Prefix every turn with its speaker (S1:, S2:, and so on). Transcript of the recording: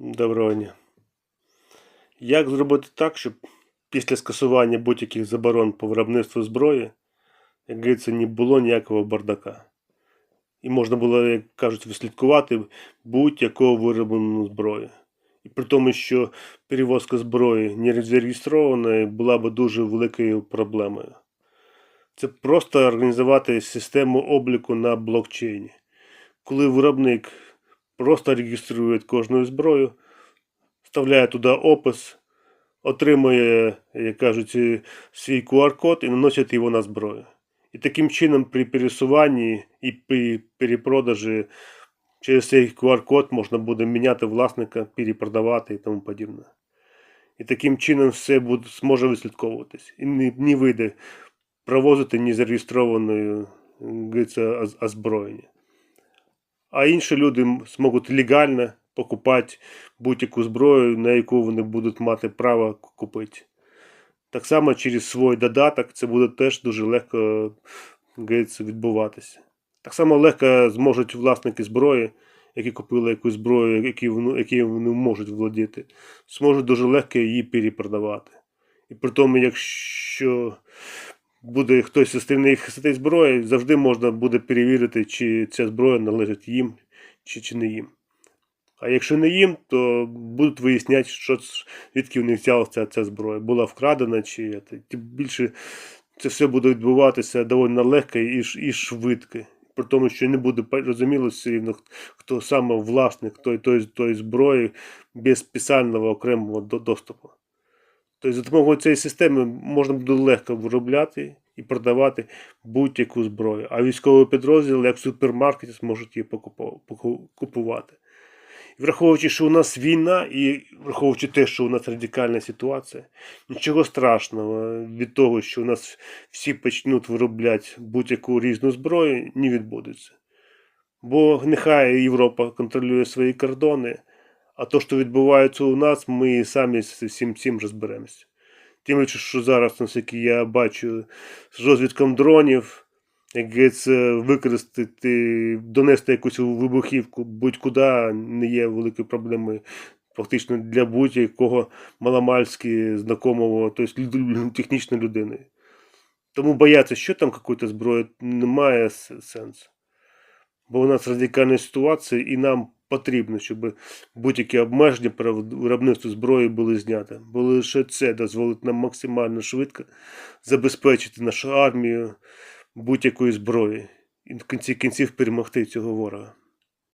S1: Доброго дня. Як зробити так, щоб після скасування будь-яких заборон по виробництву зброї, як говориться, не було ніякого бардака? І можна було, як кажуть, вислідкувати будь-якого вироблену зброю. І при тому, що перевозка зброї не зареєстрована була б дуже великою проблемою. Це просто організувати систему обліку на блокчейні. Коли виробник просто реєструє кожну зброю, вставляє туди опис, отримує, як кажуть, е, свій QR-код і наносить його на зброю. І таким чином при пересуванні і при перепродажі через цей QR-код можна буде міняти власника, перепродавати і тому подібне. І таким чином все буде, зможе вислідковуватись. І не, не вийде провозити незареєстрованою озброєння. А інші люди зможуть легально покупати будь-яку зброю, на яку вони будуть мати право купити. Так само через свій додаток це буде теж дуже легко відбуватися. Так само легко зможуть власники зброї, які купили якусь зброю, які, вони- вони можуть володіти, зможуть дуже легко її перепродавати. І при тому, якщо буде хтось із них цієї зброї, завжди можна буде перевірити, чи ця зброя належить їм, чи, чи не їм. А якщо не їм, то будуть виясняти, що, звідки в них взялася ця, зброя. Була вкрадена, чи тим більше це все буде відбуватися доволі легко і, і швидко. При тому, що не буде розуміло все рівно, хто саме власник тої, тої, тої зброї без спеціального окремого доступу. Тобто за допомогою цієї системи можна буде легко виробляти і продавати будь-яку зброю. А військовий підрозділ, як в супермаркеті, зможуть її купувати. Враховуючи, що у нас війна, і враховуючи те, що у нас радикальна ситуація, нічого страшного від того, що у нас всі почнуть виробляти будь-яку різну зброю, не відбудеться. Бо нехай Європа контролює свої кордони, а то, що відбувається у нас, ми самі з всім цим розберемося. Тим більше, що зараз, наскільки я бачу, з розвідком дронів, як говориться, використати, донести якусь вибухівку будь-куди не є великою проблемою. Фактично для будь-якого маломальськи знакомого, тобто технічної людини. Тому боятися, що там якоїсь зброї, немає сенсу. Бо у нас радикальна ситуація, і нам потрібно, щоб будь-які обмеження про виробництво зброї були зняті. Бо лише це дозволить нам максимально швидко забезпечити нашу армію будь-якої зброї і в кінці кінців перемогти цього ворога.